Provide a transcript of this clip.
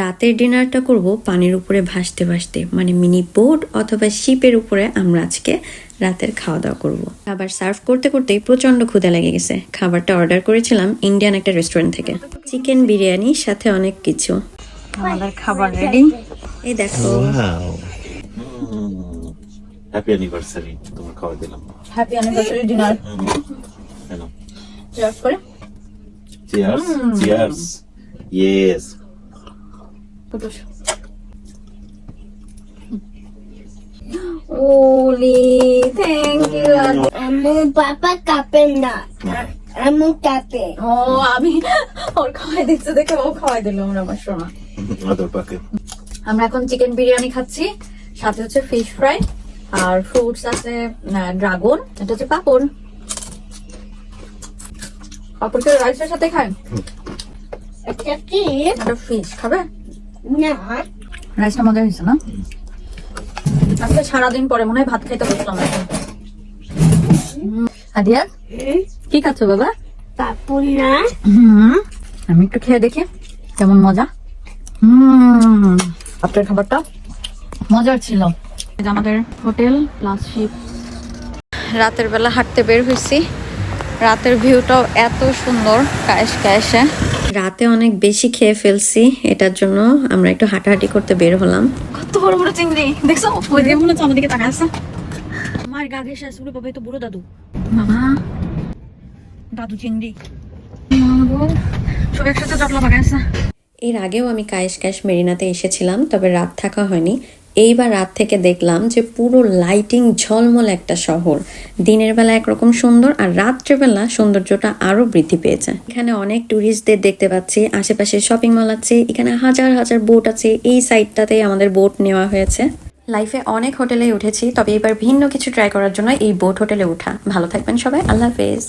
রাতের ডিনারটা করব পানির উপরে ভাসতে ভাসতে মানে মিনি বোট অথবা শিপের উপরে আমরা আজকে রাতের খাওয়া দাওয়া করব। খাবার সার্ভ করতে করতেই প্রচণ্ড ক্ষুধা লেগে গেছে। খাবারটা অর্ডার করেছিলাম ইন্ডিয়ান একটা রেস্টুরেন্ট থেকে। চিকেন বিরিয়ানি সাথে অনেক কিছু। আমাদের খাবার রেডি এই দেখো. হ্যাপি অ্যানিভার্সারি তোমার খাওয়া দিলাম। Happy anniversary dinner hello cheers করে। চিয়ার্স চিয়ার্স ইয়েস ওলি থ্যাংক ইউ আমার বাবা কাপে না আমি কাপে ও আমি ওর খাওয়াই দিচ্ছে দেখে ও খাওয়াই দিল আমরা আমার সোনা আদর পাকে। আমরা এখন চিকেন বিরিয়ানি খাচ্ছি সাথে হচ্ছে ফিশ ফ্রাই আর ফ্রুটস আছে ড্রাগন এটা হচ্ছে পাপড়। পাপড় করে রাইসের সাথে খায়? এটা কি? এটা ফিশ খাবে? রাইসটা মজা হয়েছে না? আজকে সারাদিন পরে মনে হয় ভাত খাইতে বসলাম। আদিয়া কি খাচ্ছ বাবা? পাপুর না। হুম আমি একটু খেয়ে দেখি কেমন মজা। হুম আপনার খাবারটা? মজার ছিল। আমাদের হোটেল প্লাস শিপ রাতের বেলা হাঁটতে বের হয়েছি। রাতের ভিউটাও এত সুন্দর কায়েস কায়েসে রাতে অনেক বেশি খেয়ে ফেলছি এটার জন্য আমরা একটু হাঁটাহাঁটি করতে বের হলাম। কত বড় বড় চিংড়ি দেখছ? ওই দিয়ে মনে হচ্ছে আমাদেরকে তাকায় আছে। আমার গা ঘেসে আসলে বাবা এই তো বুড়ো দাদু। মামা। দাদু চিংড়ি। সব একসাথে জটলা আছে। এর আগেও আমি কায়েস কায়েস মেরিনাতে এসেছিলাম তবে রাত থাকা হয়নি। এইবার রাত থেকে দেখলাম যে পুরো লাইটিং ঝলমল একটা শহর। দিনের বেলা একরকম সুন্দর আর রাত্রেবেলা সৌন্দর্যটা আরও বৃদ্ধি পেয়েছে। এখানে অনেক ট্যুরিস্টদের দেখতে পাচ্ছি, আশেপাশে শপিং মল আছে, এখানে হাজার হাজার বোট আছে, এই সাইডটাতে আমাদের বোট নেওয়া হয়েছে। লাইফে অনেক হোটেলে উঠেছি, তবে এবার ভিন্ন কিছু ট্রাই করার জন্য এই বোট হোটেলে উঠা ভালো থাকবেন সবাই, আল্লাহ হাফেজ।